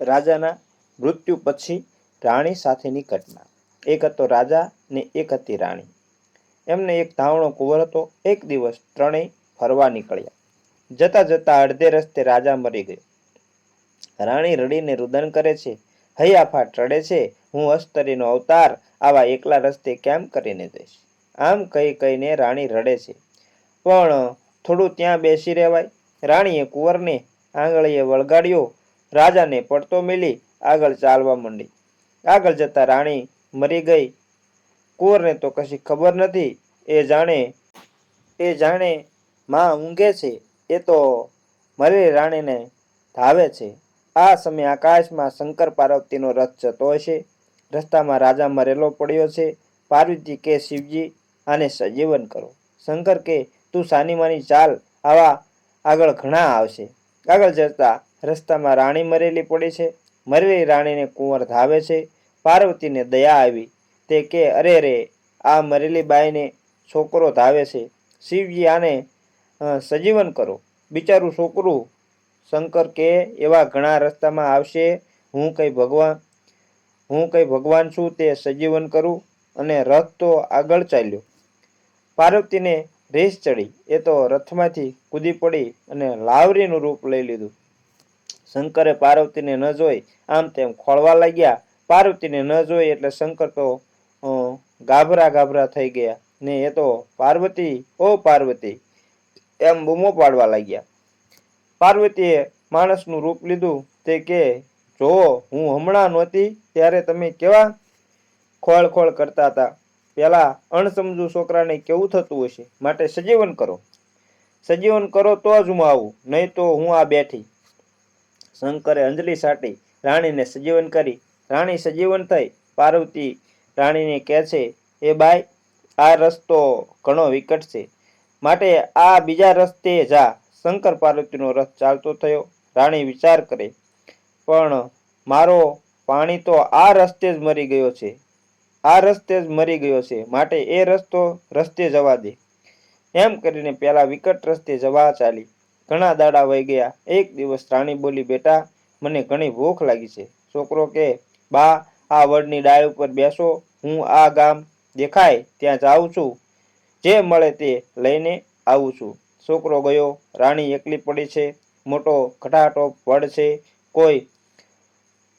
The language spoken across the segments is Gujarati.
રાજાના મૃત્યુ પછી રાણી સાથેની ઘટના. એક હતો રાજા ને એક હતી રાણી. એમને એક ધાવણો કુંવર હતો. એક દિવસ ત્રણેય ફરવા નીકળ્યા. જતા જતા અડધે રસ્તે રાજા મરી ગયો. રાણી રડીને રુદન કરે છે હૈયાફાટ રડે છે. હું અસ્તરીનો અવતાર આવા એકલા રસ્તે કેમ કરીને જઈશ? આમ કહી કહીને રાણી રડે છે. પણ થોડું ત્યાં બેસી રહેવાય. રાણીએ કુંવરને આંગળીએ વળગાડ્યો. રાજાને પડતો મિલી આગળ ચાલવા માંડી. આગળ જતા રાણી મરી ગઈ. કુંવરને તો કશી ખબર નથી. એ જાણે એ જાણે માં ઊંઘે છે. એ તો મરેલી રાણીને ધાવે છે. આ સમયે આકાશમાં શંકર પાર્વતીનો રથ જતો હશે. રસ્તામાં રાજા મરેલો પડ્યો છે. પાર્વતી કે શિવજી, આને સજીવન કરો. શંકર કે, તું સાની માની ચાલ, આવા આગળ ઘણા આવશે. આગળ જતા રસ્તામાં રાણી મરેલી પડી છે. મરેલી રાણીને કુંવર ધાવે છે. પાર્વતીને દયા આવી. તે કે, અરે રે આ મરેલી બાઈને છોકરો ધાવે છે. શિવજી આને સજીવન કરો. બિચારું છોકરું શંકર કે, એવા ઘણા રસ્તામાં આવશે. હું કંઈ ભગવાન, હું કંઈ ભગવાન છું, તે સજીવન કરું. અને રથ તો આગળ ચાલ્યો. પાર્વતીને રેસ ચડી. એ તો રથમાંથી કૂદી પડી અને લાવરીનું રૂપ લઈ લીધું. શંકરે પાર્વતીને ન જોઈ, આમ તેમ ખોળવા લાગ્યા. પાર્વતીને ન જોઈ એટલે શંકર તો ગાભરા ગાભરા થઈ ગયા. ને એ તો પાર્વતી, ઓ પાર્વતી, એમ બૂમો પાડવા લાગ્યા. પાર્વતીએ માણસનું રૂપ લીધું. તે કે જો હું હમણાં નહોતી, ત્યારે તમે કેવા ખોળ ખોળ કરતા હતા? પેલા અણસમજુ છોકરાને કેવું થતું હશે? માટે સજીવન કરો. સજીવન કરો તો જ હું આવું, નહીં તો હું આ બેઠી. શંકરે અંજલિ સાટી રાણીને સજીવન કરી. રાણી સજીવન થઈ. પાર્વતી રાણીને કહે છે એ બાઈ, આ રસ્તો ઘણો વિકટ છે. માટે આ બીજા રસ્તે જા. શંકર પાર્વતીનો રથ ચાલતો થયો. રાણી વિચાર કરે, પણ મારો પાણી તો આ રસ્તે જ મરી ગયો છે. આ રસ્તે જ મરી ગયો છે. માટે એ રસ્તો રસ્તે જવા દે. એમ કરીને પહેલાં વિકટ રસ્તે જવા ચાલી. ઘણા દાડા વહી ગયા. એક દિવસ રાણી બોલી, બેટા, મને ઘણી ભૂખ લાગી છે. છોકરો કે, બા, આ વડની ડાળ ઉપર બેસો. હું આ ગામ દેખાય, ત્યાં જાઉં છું. જે મળે તે લઈને આવું છું. છોકરો ગયો. રાણી એકલી પડી છે. મોટો ખટાટો વડ છે. કોઈ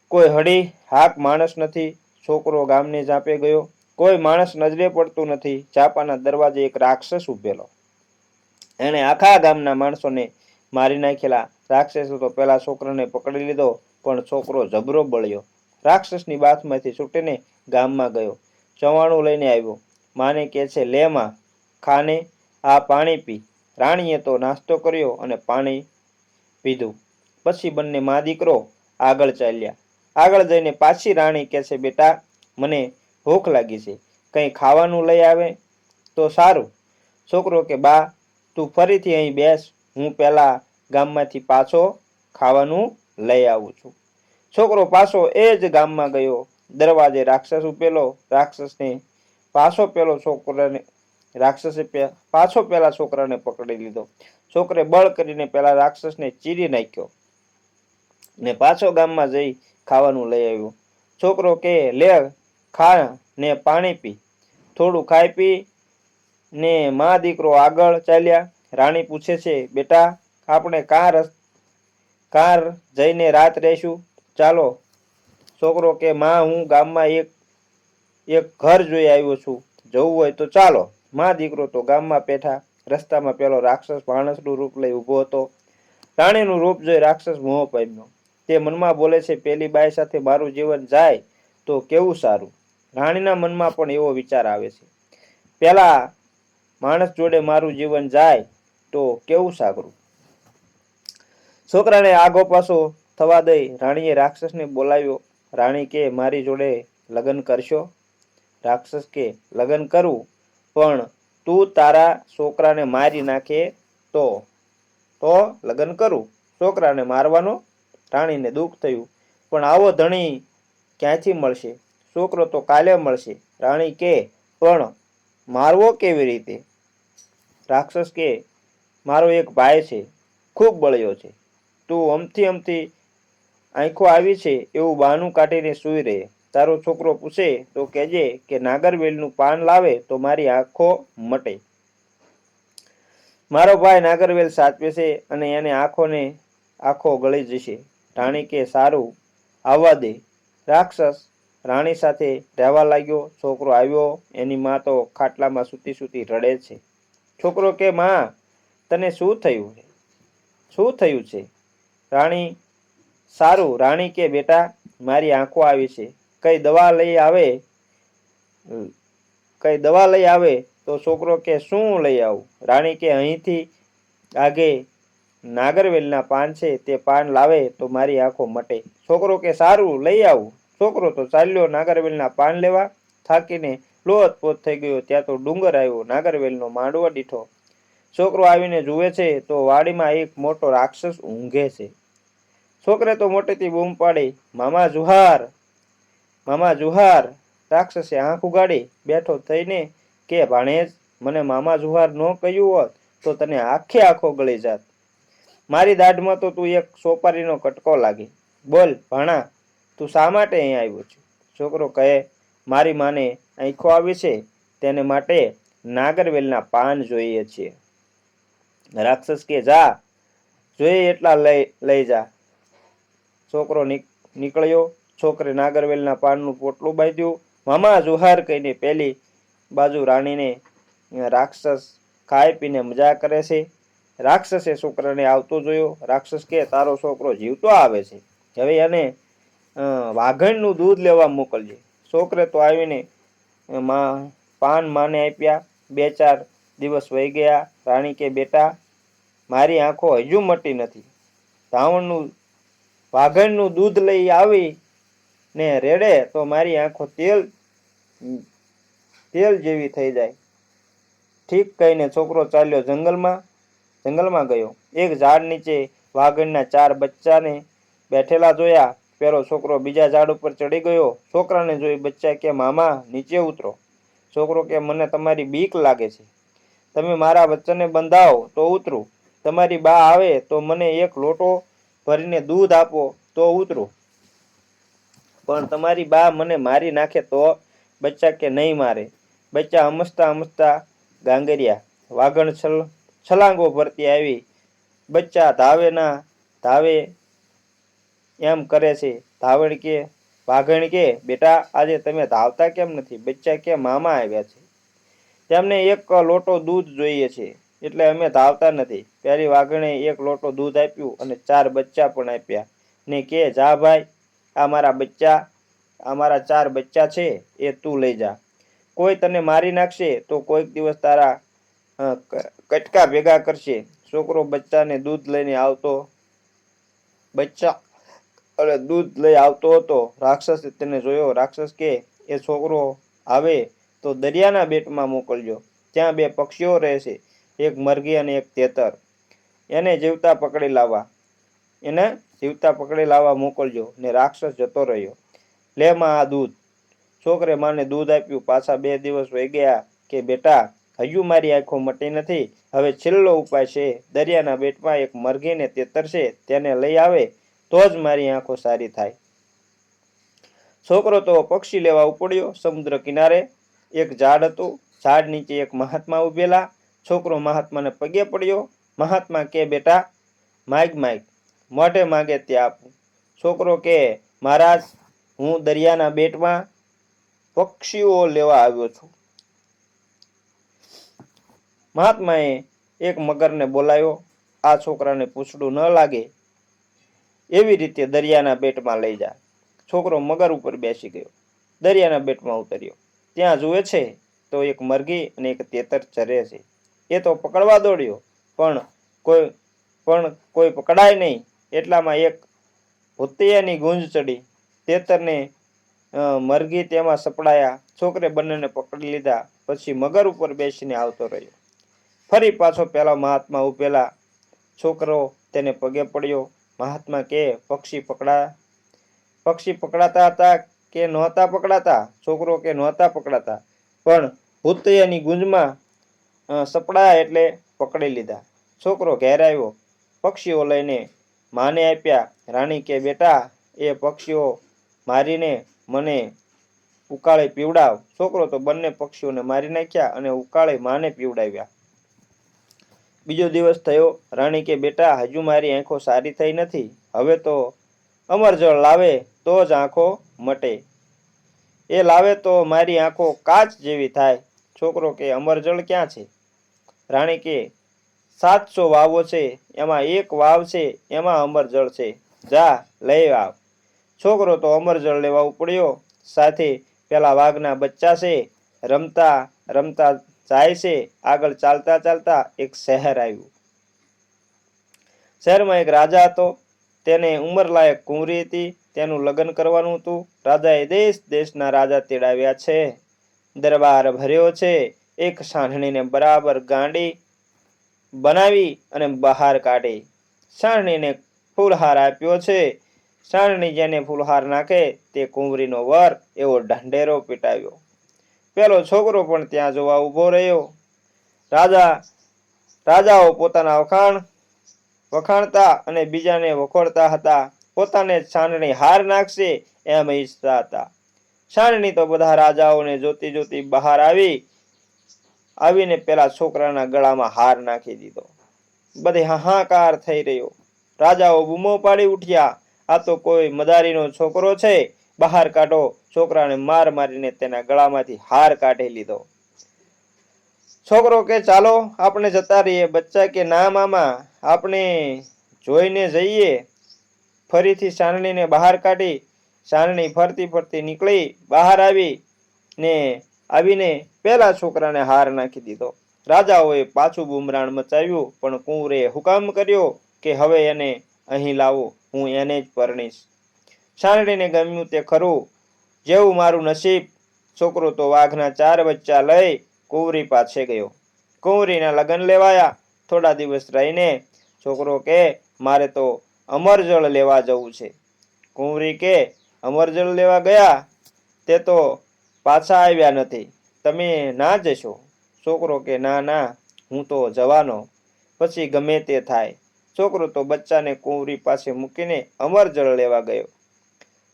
કોઈ હળી હાક માણસ નથી. છોકરો ગામને જાપે ગયો. કોઈ માણસ નજરે પડતું નથી. ચાપાના દરવાજે એક રાક્ષસ ઉભેલો એણે આખા ગામના માણસોને મારી નાખેલા રાક્ષસે તો પેલા છોકરાને પકડી લીધો, પણ છોકરો જબરો બળ્યો. રાક્ષસની બાથમાંથી છૂટીને ગામમાં ગયો. ચવાણું લઈને આવ્યો. માને કહે છે, લે માં, ખાને, આ પાણી પી. રાણીએ તો નાસ્તો કર્યો અને પાણી પીધું. પછી બંને મા દીકરો આગળ ચાલ્યા. આગળ જઈને પાછી રાણી કહે છે, બેટા, મને ભૂખ લાગી છે. કંઈ ખાવાનું લઈ આવે તો સારું. છોકરો કે, બા, તું ફરીથી અહીં બેસ. હું પહેલા ગામમાંથી પાછો ખાવાનું લઈ આવું છું. છોકરો પાછો એ જ ગામમાં ગયો. દરવાજે રાક્ષસ ઉપેલો રાક્ષસને પાછો પેલો છોકરાને, રાક્ષસે પાછો પેલા છોકરાને પકડી લીધો. છોકરે બળ કરીને પેલા રાક્ષસને ચીરી નાખ્યો ને પાછો ગામમાં જઈ ખાવાનું લઈ આવ્યો. છોકરો કે, લે, ખા ને પાણી પી. થોડું ખાઈ પી ને મા દીકરો આગળ ચાલ્યા. રાણી પૂછે છે, બેટા, આપણે કાર કાર જઈને રાત રહેશું? ચાલો, છોકરો કે માં, હું ગામમાં એક એક ઘર જોઈ આવ્યો છું. જવું હોય તો ચાલો. મા દીકરો તો ગામમાં બેઠા, રસ્તામાં પેલો રાક્ષસ માણસનું રૂપ લઈ ઊભો હતો. રાણીનું રૂપ જોઈ રાક્ષસ મોહ પામ્યો. તે મનમાં બોલે છે, પેલી બાઈ સાથે મારું જીવન જાય તો કેવું સારું? રાણીના મનમાં પણ એવો વિચાર આવે છે. પેલા માણસ જોડે મારું જીવન જાય તો કેવું સાગરું છોકરાને આગો પાછો થવા દઈ રાણીએ રાક્ષસને બોલાવ્યો, રાણી કે મારી જોડે લગ્ન કરશો? રાક્ષસ કે લગ્ન કરું, પણ તું તારા છોકરાને મારી નાખે તો? તો લગ્ન કરું? છોકરાને મારવાનો? રાણીને દુઃખ થયું. પણ આવો ધણી ક્યાંથી મળશે? છોકરો તો કાલે મળશે. રાણી કે, પણ મારવો કેવી રીતે? રાક્ષસ કે મારો એક ભાઈ છે, ખૂબ બળ્યો છે. તું અમથી અમથી આંખો આવી છે એવું બહાનું કાઢીને સૂઈ રહે. તારો છોકરો પૂછે તો કહેજે કે નાગરવેલનું પાન લાવે તો મારી આંખો મટે. મારો ભાઈ નાગરવેલ સાચવે છે અને એને આંખોને આંખો ગળી જશે. રાણી કે સારું આવવા દે. રાક્ષસ રાણી સાથે રહેવા લાગ્યો. છોકરો આવ્યો. એની માં તો ખાટલામાં સૂતી સૂતી રડે છે. છોકરો કે, માં તને શું થયું? શું થયું છે? રાણી, સારું, રાણી કે બેટા, મારી આંખો આવી છે. કઈ દવા લઈ આવે? કઈ દવા લઈ આવે તો છોકરો કે, શું લઈ આવું? રાણી કે, અહીંથી આગે નાગરવેલના પાન છે, તે પાન લાવે તો મારી આંખો મટે. છોકરો કે, સારું, લઈ આવું. છોકરો તો ચાલ્યો નાગરવેલના પાન લેવા થાકીને લોહતપોત થઈ ગયો. ત્યાં તો ડુંગર આવ્યો. નાગરવેલનો માંડવો દીઠો છોકરો આવીને જુએ છે તો વાડીમાં એક મોટો રાક્ષસ ઊંઘે છે. છોકરે તો મોટેથી બૂમ પાડી, મામા જુહાર મામા જુહાર. રાક્ષસે આંખ ઉગાડી, બેઠો થઈને કે, ભાણેજ, મને મામા જુહાર ન કહ્યું હોત તો તને આખે આખો ગળી જાત. મારી દાઢમાં તો તું એક સોપારીનો કટકો લાગે. બોલ, ભાણા, તું શા માટે અહીં આવ્યો છે? છોકરો કહે, મારી માને આંખો આવી છે, તેને માટે નાગરવેલના પાન જોઈએ છીએ. રાક્ષસ કે જા જોઈએ એટલા લઈ લઈ જા. છોકરો નીકળ્યો. છોકરે નાગરવેલના પાનનું પોટલું બાંધ્યું. મામા જુહાર કહીને પેલી બાજુ રાણીને રાક્ષસ ખાઈ પીને મજા કરે છે. રાક્ષસે છોકરાને આવતો જોયો. રાક્ષસ કે, તારો છોકરો જીવતો આવે છે. હવે એને વાઘણનું દૂધ લેવા મોકલજે. છોકરે તો આવીને માં, પાન માને આપ્યા. બે ચાર દિવસ વહી ગયા. રાણી કે, બેટા મારી આંખો હજુ મટી નથી. ધાવણનું, વાઘણનું દૂધ લઈ આવી ને રેડે તો મારી આંખો તેલ તેલ જેવી થઈ જાય. ઠીક કહીને છોકરો ચાલ્યો જંગલમાં જંગલમાં ગયો. એક ઝાડ નીચે વાઘણના ચાર બચ્ચાને બેઠેલા જોયા. પેલો છોકરો બીજા ઝાડ ઉપર ચડી ગયો. છોકરાને જોઈ બચ્ચા કે, મામા, નીચે ઉતરો. છોકરો કે, મને તમારી બીક લાગે છે. તમે મારા બચ્ચાને બંધાવો તો ઉતરું. તમારી બા આવે તો મને એક લોટો ભરીને દૂધ આપો, તો ઉતરું. પણ તમારી બા મને મારી નાખે તો બચ્ચા કે નહીં મારે? બચ્ચા હમસતા હમસતા ગાંગરિયા, વાગણ છલ, છલાંગો ભરતી આવી. બચ્ચા ધાવે ના ધાવે એમ કરે છે. ધાવણ કે, વાઘણ કે, બેટા આજે તમે ધાવતા કેમ નથી? બચ્ચા કે મામા આવ્યા છે? તેમને એક લોટો દૂધ જોઈએ છે. એટલે અમે ધાવતા નથી. પેલી વાઘણે એક લોટો દૂધ આપ્યું અને ચાર બચ્ચા પણ આપ્યા. ને કે, જા ભાઈ, આ મારા બચ્ચા, આ મારા ચાર બચ્ચા છે, એ તું લઈ જા. કોઈ તને મારી નાખશે તો કોઈક દિવસ તારા કટકા ભેગા કરશે. છોકરો બચ્ચાને દૂધ લઈને આવતો, બચ્ચા, અરે, દૂધ લઈ આવતો હતો. રાક્ષસે તેને જોયો. રાક્ષસ કે, એ છોકરો આવે તો દરિયાના બેટમાં મોકલજો. ત્યાં બે પક્ષીઓ રહેશે. એક મરઘી અને એક તેતર. એને જીવતા પકડી લાવવા. એને જીવતા પકડી લાવવા મોકલજો ને રાક્ષસ જતો રહ્યો. લે માં આ દૂધ. છોકરે માને દૂધ આપ્યું. પાછા બે દિવસ વહી ગયા કે, બેટા હજુ મારી આંખો મટી નથી. હવે છેલ્લો ઉપાય છે. દરિયાના બેટમાં એક મરઘીને તેતર છે, તેને લઈ આવે, તો જ મારી આંખો સારી થાય. છોકરો તો પક્ષી લેવા ઉપડ્યો સમુદ્ર કિનારે. એક ઝાડ હતું. ઝાડ નીચે એક મહાત્મા ઉભેલા. છોકરો મહાત્માને પગે પડ્યો. મહાત્મા કે, બેટા, માઇક માઇક, મોઢે માગે તે આપું. છોકરો કે, મહારાજ, હું દરિયાના બેટમાં પક્ષીઓ લેવા આવ્યો છું. મહાત્માએ એક મગરને બોલાવ્યો આ છોકરાને પૂછડું ન લાગે. એવી રીતે દરિયાના બેટમાં લઈ જા. છોકરો મગર ઉપર બેસી ગયો. દરિયાના બેટમાં ઉતર્યો. ત્યાં જુએ છે તો એક મરઘી અને એક તેતર ચરે છે. એ તો પકડવા દોડ્યો. પણ કોઈ પણ કોઈ પકડાય નહીં. એટલામાં એક ભૂતિયાની ગુંજ ચડી. તેતરને મરઘી તેમાં સપડાયા. છોકરે બંનેને પકડી લીધા. પછી મગર ઉપર બેસીને આવતો રહ્યો. ફરી પાછો પેલા મહાત્મા ઉભેલા. છોકરો તેને પગે પડ્યો. મહાત્મા કે, પક્ષી પકડા. પક્ષી પકડાતા હતા કે નહોતા પકડાતા? છોકરો કે, નહોતા પકડાતા. પણ ભૂતયાની ગુંજમાં અ, સપડાયા એટલે પકડી લીધા. છોકરો ઘેર આવ્યો. પક્ષીઓ લઈને માને આપ્યા રાણી કે બેટા એ પક્ષીઓ મારીને મને ઉકાળે પીવડાવ. છોકરો તો બંને પક્ષીઓને મારી નાખ્યા અને ઉકાળે માને પીવડાવ્યા. બીજો દિવસ થયો રાણી કે બેટા હજુ મારી આંખો સારી થઈ નથી. હવે તો અમરજળ લાવે તો જ આંખો મટે. એ લાવે તો મારી આંખો કાચ જેવી થાય. છોકરો કે અમરજળ ક્યાં છે? રાણી કે, સાતસો વાવો છે, એમાં એક વાવ છે, એમાં અમરજળ છે. જા, લઈ આવ. છોકરો તો અમરજળ લેવા ઉપડ્યો. સાથે પેલા વાઘના બચ્ચા છે, રમતા રમતા જાય છે. આગળ ચાલતા ચાલતા એક શહેર આવ્યું. શહેરમાં એક રાજા હતો. તેને ઉંમરલાયક કુંવરી હતી. તેનું લગ્ન કરવાનું હતું. રાજાએ દેશ દેશના રાજા તેડાવ્યા છે. દરબાર ભર્યો છે. એક સાંઢણીને બરાબર ગાંડી બનાવી અને બહાર કાઢી. સાંઢણીને ફૂલહાર આપ્યો છે. સાંઢણી જેને ફૂલહાર નાખે તે કુંવરીનો વર એવો ઢંઢેરો પીટાવ્યો પેલો છોકરો પણ ત્યાં જોવા ઊભો રહ્યો. રાજા, રાજાઓ પોતાના વખાણ, વખાણતા અને બીજાને વખોડતા હતા. પોતાને સાંઢણી હાર નાખશે એમ ઈચ્છતા હતા. સાંઢણી તો બધા રાજાઓને જોતી જોતી બહાર આવી આવીને પેલા છોકરાના ગળામાં હાર નાખી દીધો. બધે હાહાકાર થઈ રહ્યો. રાજાઓ બૂમો પાડી ઉઠ્યા. આ તો કોઈ મદારીનો છોકરો છે. બહાર કાઢો. છોકરાને માર મારીને તેના ગળામાંથી હાર કાઢી લીધો. છોકરો કે, ચાલો, આપણે જતા રહીએ. બચ્ચા કે, ના, મામા, આપણે જોઈને જઈએ. ફરીથી સાનણીને બહાર કાઢી. સાનણી ફરતી ફરતી નીકળી. બહાર આવી ને આવીને પેલા છોકરાને હાર નાખી દીધો. રાજાઓએ પાછું બુમરાણ મચાવ્યું, પણ કુંવરે હુકામ કર્યો કે હવે એને અહીં લાવો, હું એને જ પરણીશ. સાનડીને ગમ્યું તે ખરું, જેવું મારું નસીબ. છોકરો તો વાઘના ચાર બચ્ચા લઈ કુંવરી પાસે ગયો. કુંવરીના લગ્ન લેવાયા, થોડા દિવસ રહીને છોકરો કે, મારે તો અમરજળ લેવા જવું છે. કુંવરી કે, અમરજળ લેવા ગયા? તે તો પાછા આવ્યા નથી. તમે ના જશો? છોકરો કે, ના ના, હું તો જવાનો. પછી ગમે તે થાય. છોકરો તો બચ્ચાને કુંવરી પાસે મૂકીને અમરજળ લેવા ગયો.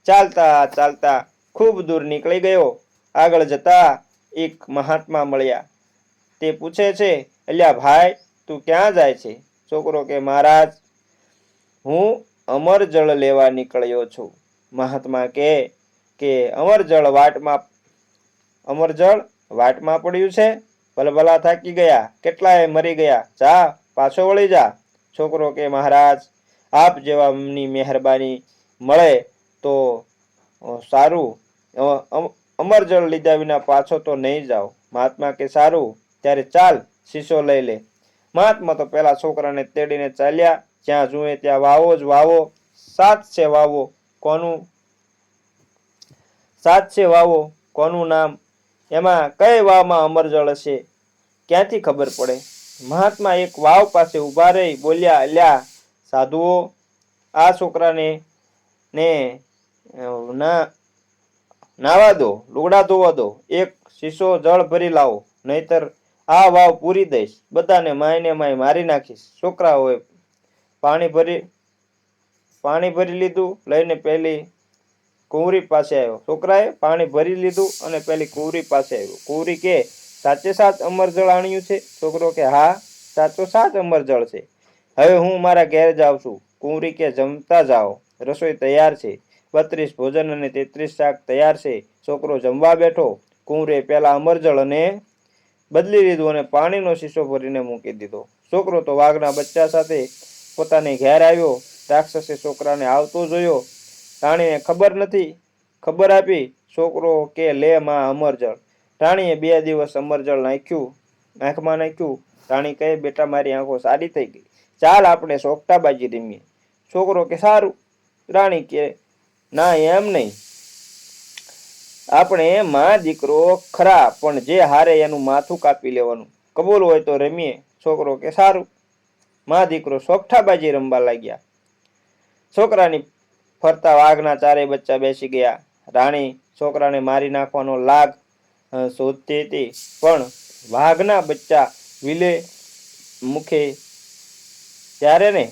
ચાલતા ચાલતા ખૂબ દૂર નીકળી ગયો. આગળ જતા એક મહાત્મા મળ્યા. તે પૂછે છે, અલ્યા ભાઈ, તું ક્યાં જાય છે? છોકરો કે, મહારાજ, હું અમરજળ લેવા નીકળ્યો છું. મહાત્મા કે કે અમરજળ વાટમાં અમરજળ વાટમાં પડ્યું છે. ભલભલા થાકી ગયા. કેટલાય મરી ગયા. જા, પાછો વળી જા. છોકરો કે મહારાજ, આપ જેવાની મહેરબાની મળે તો સારું. અમરજળ લીધા વિના પાછો તો નહીં જાઓ. મહાત્મા કે સારું, ત્યારે ચાલ શીશો લઈ લે. મહાત્મા તો પેલા છોકરાને તેડીને ચાલ્યા. જ્યાં જુએ ત્યાં વાવો જ વાવો. સાત છે વાવો. કોનું? સાત છે વાવો. કોનું નામ? એમાં કઈ વાવમાં અમરજળ હશે? ક્યાંથી ખબર પડે? મહાત્મા એક વાવ પાસે ઊભા રહી બોલ્યા, અલ્યા, સાધુઓ, આ છોકરાને, ને ના, નાવા દો, લુગડા ધોવા દો, એક શીશો જળ ભરી લાવો, નહીતર આ વાવ પૂરી દઈશ, બધાને માયને માય મારી નાખીશ. છોકરાઓએ પાણી ભરી પાણી ભરી લીધું, લઈને પેલી કુંવરી પાસે આવ્યો. છોકરાએ પાણી ભરી લીધું અને પેલી કુંવરી પાસે આવ્યો. કુંવરી કે, સાચે સાચ અમરજળ આણ્યું છે? છોકરો કે, હા, સાચો સાચ અમરજળ છે. હવે હું મારા ઘેર જાઉં છું. કુંવરી કે, જમતા જાઓ. રસોઈ તૈયાર છે. બત્રીસ ભોજન અને તેત્રીસ શાક તૈયાર છે. છોકરો જમવા બેઠો. કુંવરે પહેલાં અમરજળ અને બદલી લીધું અને પાણીનો શીશો ભરીને મૂકી દીધો. છોકરો તો વાઘના બચ્ચા સાથે પોતાને ઘેર આવ્યો. રાક્ષસે છોકરાને આવતો જોયો. રાણીને ખબર નથી, ખબર આપી છોકરો કે લે માં અમરજળ રાણીએ બે દિવસ અમરજળ નાખ્યું, આંખમાં નાખ્યું. રાણી કહે, બેટા, મારી આંખો સારી થઈ ગઈ. ચાલ આપણે સોગટાબાજી રમીએ. છોકરો કે, સારું. રાણી કે, ના, એમ નહીં. આપણે માં દીકરો ખરા, પણ જે હારે એનું માથું કાપી લેવાનું. કબૂલ હોય તો રમીએ. છોકરો કે, સારું. માં દીકરો સોગઠાબાજી રમવા લાગ્યા. છોકરાની ફરતા વાઘના ચારેય બચ્ચા બેસી ગયા. રાણી છોકરાને મારી નાખવાનો લાગ શોધતી હતી. પણ વાઘના બચ્ચા વિલે મુખે ત્યારે ને?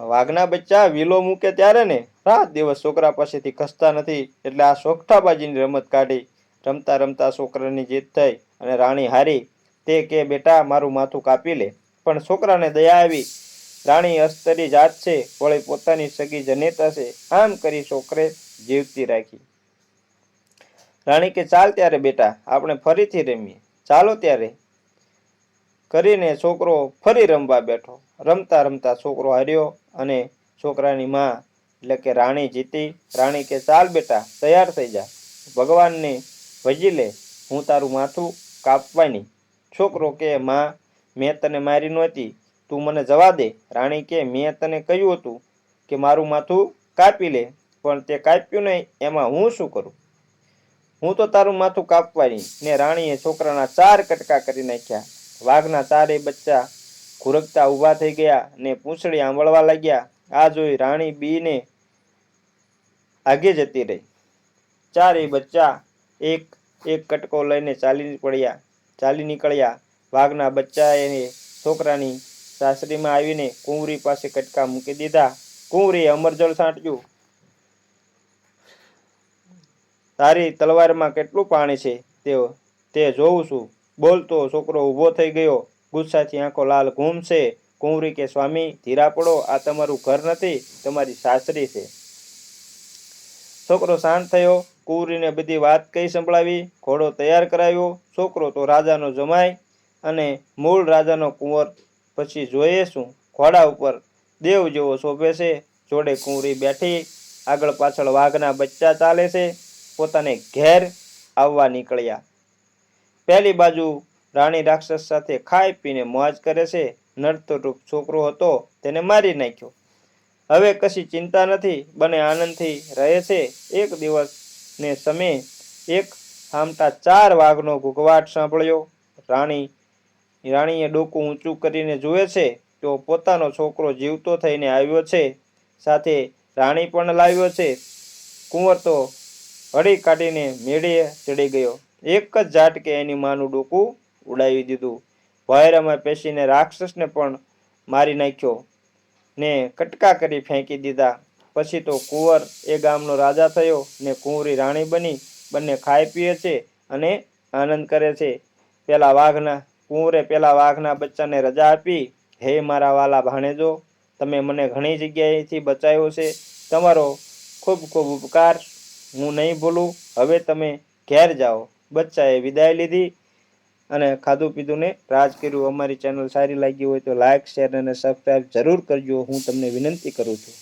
વાઘના બચ્ચા વિલો મૂકે ત્યારે ને? રાત દિવસ છોકરા પાસેથી ખસતા નથી, એટલે આ સોગઠાબાજીની રમત કાઢી. રમતા રમતા છોકરાની જીત થઈ અને રાણી હારી. તે કે, બેટા, મારું માથું કાપી લે. પણ છોકરાને દયા આવી. રાણી અસ્તરી જાત છે, વળી પોતાની સગી જનેતા છે. આમ કરી છોકરે જીવતી રાખી. રાણી કે, ચાલ ત્યારે બેટા, આપણે ફરીથી રમીએ. ચાલો ત્યારે. કરીને છોકરો ફરી રમવા બેઠો. રમતા રમતા છોકરો હાર્યો અને છોકરાની માં, એટલે કે રાણી જીતી. રાણી કે, ચાલ બેટા, તૈયાર થઈ જા. ભગવાનને ભજી લે. હું તારું માથું કાપવાની. છોકરો કે, માં, મેં તને મારી નહોતી. તું મને જવા દે. રાણી કે, મેં તને કહ્યું હતું કે મારું માથું કાપી લે, પણ તે કાપ્યું નહીં, એમાં હું શું કરું? હું તો તારું માથું કાપવાની. ને રાણીએ છોકરાના ચાર કટકા કરી નાખ્યા. વાઘના ચારેય બચ્ચા ખુરકતા ઊભા થઈ ગયા ને પૂંછડી આંબળવા લાગ્યા. આ જોઈ રાણી બીને આગે જતી રહી. ચારેય બચ્ચા એક એક કટકો લઈને ચાલી પડ્યા ચાલી નીકળ્યા. વાઘના બચ્ચાએ છોકરાની સાસરીમાં આવીને કુંવરી પાસે કટકા મૂકી દીધા. કુંવરી અમરજળ છાંટ્યું. તારી તલવારમાં કેટલું પાણી છે? તે તે જોઉં છું. બોલતો છોકરો ઊભો થઈ ગયો. ગુસ્સાથી આંખો લાલ ઘૂમશે કુંવરી કે, સ્વામી, ધીરા પડો. આ તમારું ઘર નથી, તમારી સાસરી છે. છોકરો શાંત થયો. કુંવરીને બધી વાત કઈ સંભળાવી. ઘોડો તૈયાર કરાવ્યો. છોકરો તો રાજાનો જમાય અને મૂળ રાજાનો કુંવર પછી જોઈએ શું? ઘોડા ઉપર દેવ જેવો શોભે છે, જોડે કુંવરી બેઠી, આગળ પાછળ વાઘના બચ્ચા ચાલે છે, પોતાને ઘેર આવવા નીકળ્યા. પહેલી બાજુ રાણી રાક્ષસ સાથે ખાઈ પીને મોજ કરે છે નર્તરૂપ છોકરો હતો તેને મારી નાખ્યો. હવે કશી ચિંતા નથી, બને આનંદથી રહે છે. એક દિવસ ને સમયે એક આમટા ચાર વાઘનો ઘૂઘવાટ સાંભળ્યો. રાણી રાણીએ ડોકું ઊંચું કરીને જુએ છે તો પોતાનો છોકરો જીવતો થઈને આવ્યો છે. સાથે રાણી પણ લાવ્યો છે. કુંવર તો હળી કાઢીને મેળે ચડી ગયો. એક જ ઝાટકે એની માનું ડોકું ઉડાવી દીધું. ભયરામાં પેશીને રાક્ષસને પણ મારી નાખ્યો ને કટકા કરી ફેંકી દીધા. પછી તો કુંવર એ ગામનો રાજા થયો ને કુંવરી રાણી બની. બંને ખાઈ પીએ છે અને આનંદ કરે છે. પેલા વાઘના કુંવરે પેલા વાઘના બચ્ચાને રજા આપી, હે મારા વાલા ભાણેજો, તમે મને ઘણી જગ્યાએથી બચાવ્યો છે. તમારો ખૂબ ખૂબ ઉપકાર. હું નહીં ભૂલું. હવે તમે ઘેર જાઓ. બચ્ચાએ વિદાય લીધી અને ખાધું પીધું ને રાજ કર્યું. અમારી ચેનલ સારી લાગી હોય તો લાઈક શેર અને સબસ્ક્રાઈબ જરૂર કરજો. હું તમને વિનંતી કરું છું.